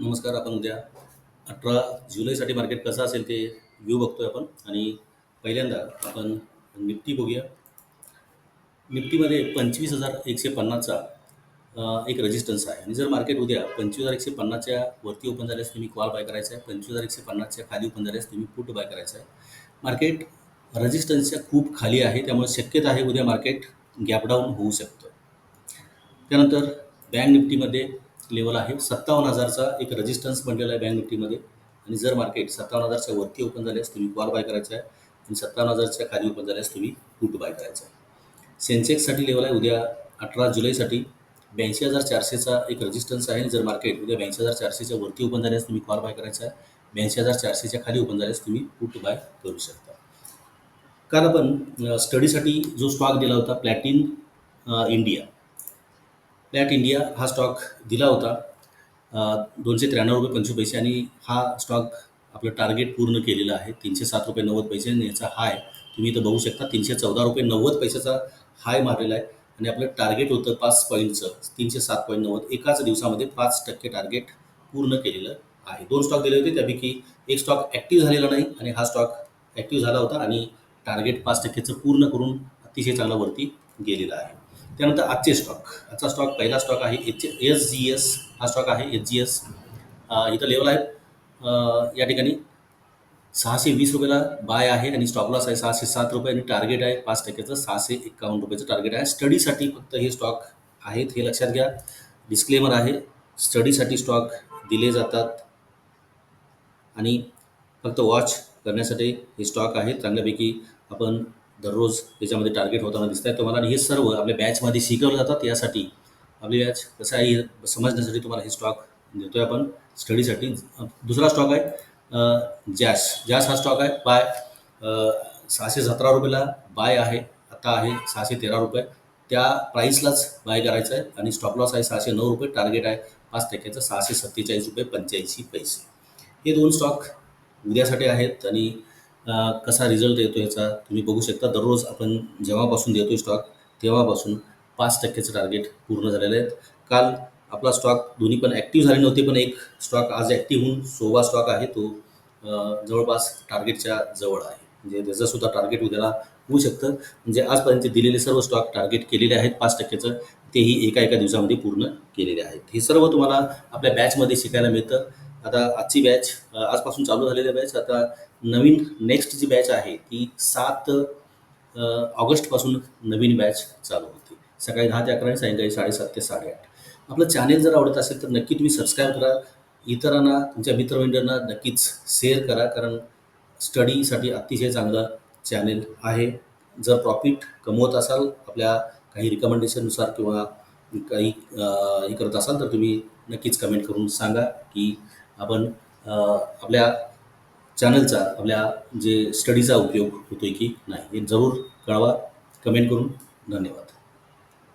नमस्कार आपण उद्या अठरा जुलैसाठी मार्केट कसं असेल ते व्ह्यू बघतोय आपण. आणि पहिल्यांदा आपण निफ्टी बघूया. निफ्टीमध्ये पंचवीस हजार एकशे पन्नासचा एक रेजिस्टन्स आहे. आणि जर मार्केट उद्या पंचवीस हजार एकशे पन्नासच्या वरती ओपन झाल्यास तुम्ही कॉल बाय करायचा आहे पंचवीस हजार एकशे पन्नासच्या खाली ओपन झाल्यास तुम्ही पुट बाय करायचा आहे मार्केट रेजिस्टन्सच्या खूप खाली आहे त्यामुळे शक्यता आहे उद्या मार्केट गॅपडाऊन होऊ शकतं. त्यानंतर बँक निफ्टीमध्ये लेवल आहे. सत्तावन्न हजारचा एक रेजिस्टन्स बनलेला आहे बँक निफ्टीमध्ये आणि जर मार्केट सत्तावन्न हजारच्या वरती ओपन झाल्यास तुम्ही कॉल बाय करायचा आहे. आणि सत्तावन्न हजारच्या खाली ओपन झाल्यास तुम्ही पुट बाय करायचा आहे. सेन्सेक्ससाठी लेवल आहे उद्या अठरा जुलैसाठी. ब्याऐंशी हजार चारशेचा एक रेजिस्टन्स आहे. जर मार्केट उद्या ब्याऐंशी हजार चारशेच्या वरती ओपन झाल्यास तुम्ही कॉल बाय करायचा आहे. ब्याऐंशी हजार चारशेच्या खाली ओपन झाल्यास तुम्ही पुट बाय करू शकता. काल आपण स्टडीसाठी जो स्टॉक दिला होता प्लॅटिन इंडिया प्लॅट इंडिया हा स्टॉक दिला होता. दोनशे त्र्याण्णव रुपये पंचवीस पैसे आणि हा स्टॉक आपलं टार्गेट पूर्ण केलेलं आहे. तीनशे सात रुपये नव्वद पैसे आणि याचा हाय तुम्ही इथं बघू शकता. तीनशे चौदा रुपये नव्वद पैशाचा हाय मारलेला आहे. आणि आपलं टार्गेट होतं पाच पॉईंटचं तीनशे सात पॉईंट नव्वद. एकाच दिवसामध्ये पाच टक्के टार्गेट पूर्ण केलेलं आहे. दोन स्टॉक दिले होते. त्यापैकी एक स्टॉक ॲक्टिव्ह झालेला नाही आणि हा स्टॉक ॲक्टिव्ह झाला होता आणि टार्गेट पाच टक्केचं पूर्ण करून अतिशय चांगला वरती गेलेला आहे. त्यानंतर आजचे स्टॉक आजचा स्टॉक पहिला स्टॉक आहे एच एस जी एस हा स्टॉक आहे एच जी एस इथं लेवल आहे. या ठिकाणी सहाशे वीस रुपयाला बाय आहे आणि स्टॉप लॉस आहे सहाशे सात रुपये आणि टार्गेट आहे पाच टक्क्याचं सहाशे एक्कावन्न रुपयाचं टार्गेट आहे. स्टडीसाठी फक्त हे स्टॉक आहेत हे लक्षात घ्या. डिस्क्लेमर आहे स्टडीसाठी स्टॉक दिले जातात. आणि फक्त वॉच करण्यासाठी हे स्टॉक आहे. चांगल्यापैकी आपण दररोज त्याच्यामध्ये टार्गेट होताना दिसत आहे तुम्हाला आणि हे सर्व आपल्या बॅचमध्ये शिकवलं जातात. यासाठी आपली बॅच कसं आहे समजण्यासाठी तुम्हाला हे स्टॉक देतो आहे आपण स्टडीसाठी दुसरा स्टॉक आहे जॅस जॅस हा स्टॉक आहे. बाय सहाशे सतरा रुपयाला बाय आहे. आता आहे सहाशे तेरा रुपये. त्या प्राईसलाच बाय करायचं आहे आणि स्टॉप लॉस आहे सहाशे नऊ रुपये. टार्गेट आहे पाच टक्क्याचं सहाशे सत्तेचाळीस रुपये पंच्याऐंशी पैसे. हे दोन स्टॉक उद्यासाठी आहेत आणि कसा रिझल्ट येतो याचा तुम्ही बघू शकता. दररोज आपण जेव्हापासून देतो स्टॉक तेव्हापासून पाच टक्क्याचं टार्गेट पूर्ण झालेलं आहे. काल आपला स्टॉक दोन्ही पण ॲक्टिव्ह झाले नव्हते पण एक स्टॉक आज ॲक्टिव्ह होऊन सोवा स्टॉक आहे तो जवळपास टार्गेटच्या जवळ आहे. म्हणजे त्याचंसुद्धा टार्गेट उद्याला होऊ शकतं. म्हणजे आजपर्यंत दिलेले सर्व स्टॉक टार्गेट केलेले आहेत पाच टक्क्याचं तेही एका एका दिवसामध्ये पूर्ण केलेले आहेत. हे सर्व तुम्हाला आपल्या बॅचमध्ये शिकायला मिळतं. आता आजची बॅच आजपासून चालू झालेली बॅच आता नवीन नेक्स्ट जी बॅच आहे ती सात ऑगस्टपासून नवीन बॅच चालू होती. सकाळी दहा ते अकरा आणि सायंकाळी साडेसात ते साडेआठ. आपलं चॅनेल जर आवडत असेल तर नक्की तुम्ही सबस्क्राईब करा. इतरांना तुमच्या मित्रमंडळांना नक्कीच शेअर करा कारण स्टडीसाठी अतिशय चांगलं चॅनेल आहे. जर प्रॉफिट कमवत असाल आपल्या काही रिकमेंडेशननुसार किंवा काही हे करत असाल तर तुम्ही नक्कीच कमेंट करून सांगा की आपण आपल्या चॅनलचा आपल्या जे स्टडीचा उपयोग होतोय की नाही हे जरूर कळवा. कमेंट करून धन्यवाद.